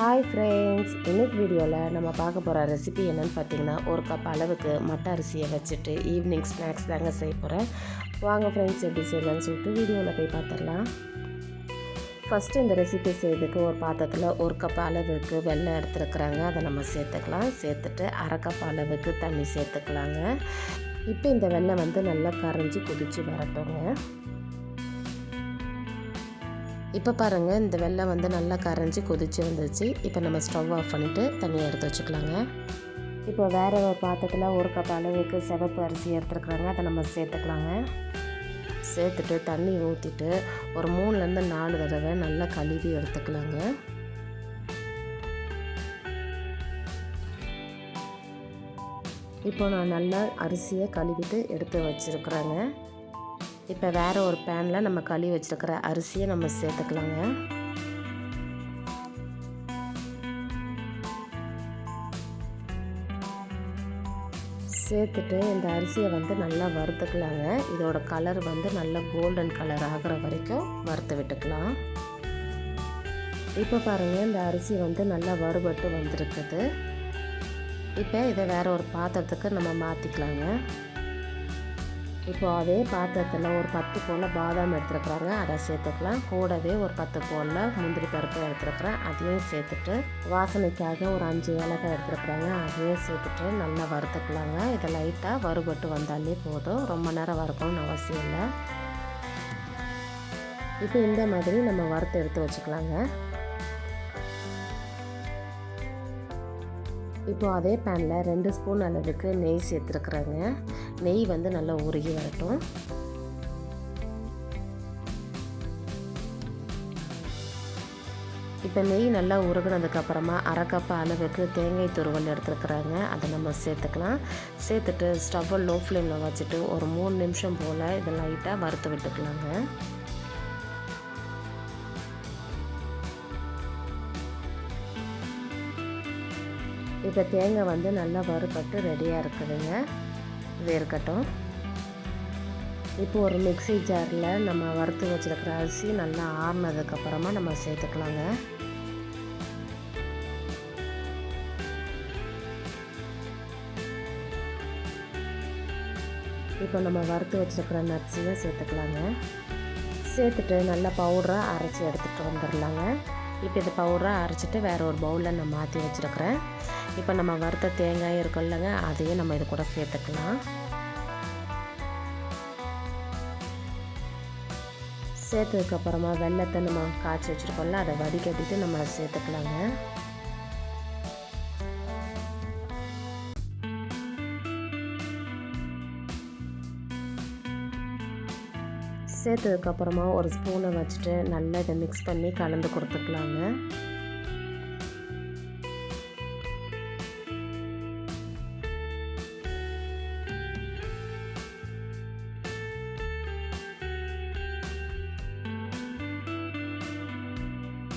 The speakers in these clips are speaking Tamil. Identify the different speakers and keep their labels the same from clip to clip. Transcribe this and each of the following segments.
Speaker 1: ஹாய் ஃப்ரெண்ட்ஸ் இன்னைக்கு வீடியோவில் நம்ம பார்க்க போகிற ரெசிபி என்னென்னு பார்த்தீங்கன்னா ஒரு கப் அளவுக்கு மட்டை அரிசியை வச்சுட்டு ஈவினிங் ஸ்நாக்ஸ் தாங்க செய்ய போகிறேன் வாங்க ஃப்ரெண்ட்ஸ் எப்படி செய்யலாம்னு சொல்லிட்டு வீடியோவில் போய் பார்த்துடலாம். ஃபஸ்ட்டு இந்த ரெசிபி செய்யறதுக்கு ஒரு பாத்திரத்தில் ஒரு கப் அளவுக்கு வெள்ளம் எடுத்துருக்குறாங்க. அதை நம்ம சேர்த்துக்கலாம். சேர்த்துட்டு அரை கப் அளவுக்கு தண்ணி சேர்த்துக்கலாங்க. இப்போ இந்த வெள்ளம் வந்து நல்லா கரைஞ்சி குதித்து வரட்டுங்க. இப்போ பாருங்கள் இந்த வெள்ளம் வந்து நல்லா கரைஞ்சி கொதிச்சு வந்துருச்சு. இப்போ நம்ம ஸ்டவ் ஆஃப் பண்ணிவிட்டு தண்ணியை எடுத்து வச்சுக்கலாங்க. இப்போ வேறு ஒரு பாத்திரத்தில் ஒரு கப் அளவுக்கு சிவப்பு அரிசி எடுத்துருக்குறாங்க. அதை நம்ம சேர்த்துக்கலாங்க. சேர்த்துட்டு தண்ணி ஊற்றிட்டு ஒரு மூணுலேருந்து நாலு தடவை நல்லா கழுவி எடுத்துக்கலாங்க. இப்போ நான் நல்லா அரிசியை கழுவிட்டு எடுத்து வச்சுருக்குறேங்க. இப்போ வேறு ஒரு பேனில் நம்ம கழுவி வச்சுருக்கிற அரிசியை நம்ம சேர்த்துக்கலாங்க. சேர்த்துட்டு இந்த அரிசியை வந்து நல்லா வறுத்துக்கலாங்க. இதோட கலர் வந்து நல்லா கோல்டன் கலர் ஆகிற வரைக்கும் வறுத்து விட்டுக்கலாம். இப்போ பாருங்கள் இந்த அரிசி வந்து நல்லா வறுபட்டு வந்திருக்குது. இப்போ இதை வேறு ஒரு பாத்திரத்துக்கு நம்ம மாற்றிக்கலாங்க இப்போ அதே பாத்திரத்தில் ஒரு பத்து போல் பாதாம் எடுத்துருக்குறாங்க. அதை சேர்த்துக்கலாம். கூடவே ஒரு பத்து போல் முந்திரி பருப்பு எடுத்துருக்குறேன். அதையும் சேர்த்துட்டு வாசனைக்காக ஒரு அஞ்சு ஏலக்காய் எடுத்துருக்குறாங்க. அதையும் சேர்த்துட்டு நல்லா வறுத்துக்கலாங்க. இதை லைட்டாக வறுபட்டு வந்தாலே போதும். ரொம்ப நேரம் வறுக்கணும்னு அவசியம் இல்லை. இப்போ இந்த மாதிரி நம்ம வறுத்து எடுத்து வச்சுக்கலாங்க. இப்போ அதே பேனில் ரெண்டு ஸ்பூன் அளவுக்கு நெய் சேர்த்துருக்குறேங்க. நெய் வந்து நல்லா உருகி வரட்டும். இப்போ நெய் நல்லா உருகினதுக்கப்புறமா அரை கப் அளவுக்கு தேங்காய் துருவல் எடுத்துருக்குறாங்க. அதை நம்ம சேர்த்துக்கலாம். சேர்த்துட்டு ஸ்டவ்வை லோ ஃப்ளேமில் வச்சுட்டு ஒரு மூணு நிமிஷம் போல் இதை லைட்டாக வறுத்து விட்டுக்கலாங்க. இப்போ தேங்காய் வந்து நல்லா வறுபட்டு ரெடியாக இருக்குதுங்க. இது இருக்கட்டும். இப்போ ஒரு மிக்சி ஜாரில் நம்ம வறுத்து வச்சுருக்கிற அரிசி நல்லா ஆறுனதுக்கப்புறமா நம்ம சேர்த்துக்கலாங்க. இப்போ நம்ம வறுத்து வச்சுருக்கிற நட்ஸையும் சேர்த்துக்கலாங்க. சேர்த்துட்டு நல்லா பவுடராக அரைச்சி எடுத்துகிட்டு வந்துடலாங்க இப்போ இது பவுடராக அரைச்சிட்டு வேறு ஒரு பவுலில் நான் மாற்றி வச்சுருக்கிறேன். இப்போ நம்ம வறுத்த தேங்காய் இருக்குல்லங்க அதையும் நம்ம இது கூட சேர்த்துக்கலாம். சேர்த்ததுக்கப்புறமா வெள்ளத்தை நம்ம காய்ச்சி வச்சுருக்கோம்ல அதை வடிகட்டிட்டு நம்ம சேர்த்துக்கலாங்க. சேர்த்ததுக்கப்புறமா ஒரு ஸ்பூனை வச்சுட்டு நல்லா இதை மிக்ஸ் பண்ணி கலந்து கொடுத்துக்கலாங்க.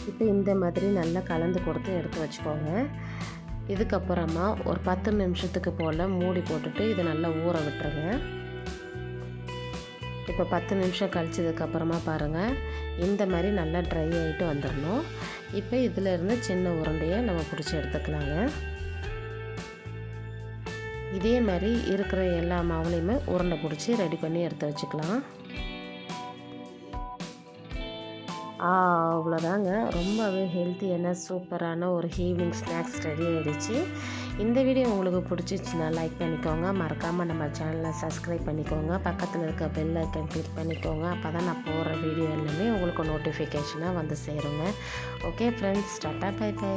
Speaker 1: இப்போ இந்த மாதிரி நல்லா கலந்து கொடுத்து எடுத்து வச்சுக்கோங்க. இதுக்கப்புறமா ஒரு பத்து நிமிஷத்துக்கு போல் மூடி போட்டுட்டு இதை நல்லா ஊற விட்டுருங்க. இப்போ பத்து நிமிஷம் கழிச்சதுக்கப்புறமா பாருங்கள் இந்த மாதிரி நல்லா ட்ரை ஆகிட்டு வந்துடணும் இப்போ இதில் இருந்து சின்ன உருண்டையை நம்ம பிடிச்சி எடுத்துக்கலாங்க. இதே மாதிரி இருக்கிற எல்லா மாவுலையுமே உருண்டை பிடிச்சி ரெடி பண்ணி எடுத்து வச்சுக்கலாம். அவ்வளோதாங்க. ரொம்பவே ஹெல்த்தியான சூப்பரான ஒரு ஈவினிங் ஸ்நாக்ஸ் ரெடி ஆகிடுச்சு இந்த வீடியோ உங்களுக்கு பிடிச்சிச்சுன்னா லைக் பண்ணிக்கோங்க. மறக்காமல் நம்ம சேனலை சப்ஸ்கிரைப் பண்ணிக்கோங்க. பக்கத்தில் இருக்க பெல் ஐக்கன் கிளிக் பண்ணிக்கோங்க. அப்போ தான் நான் போகிற வீடியோ எல்லாமே உங்களுக்கு நோட்டிஃபிகேஷனாக வந்து சேருங்க. Okay friends tata bye bye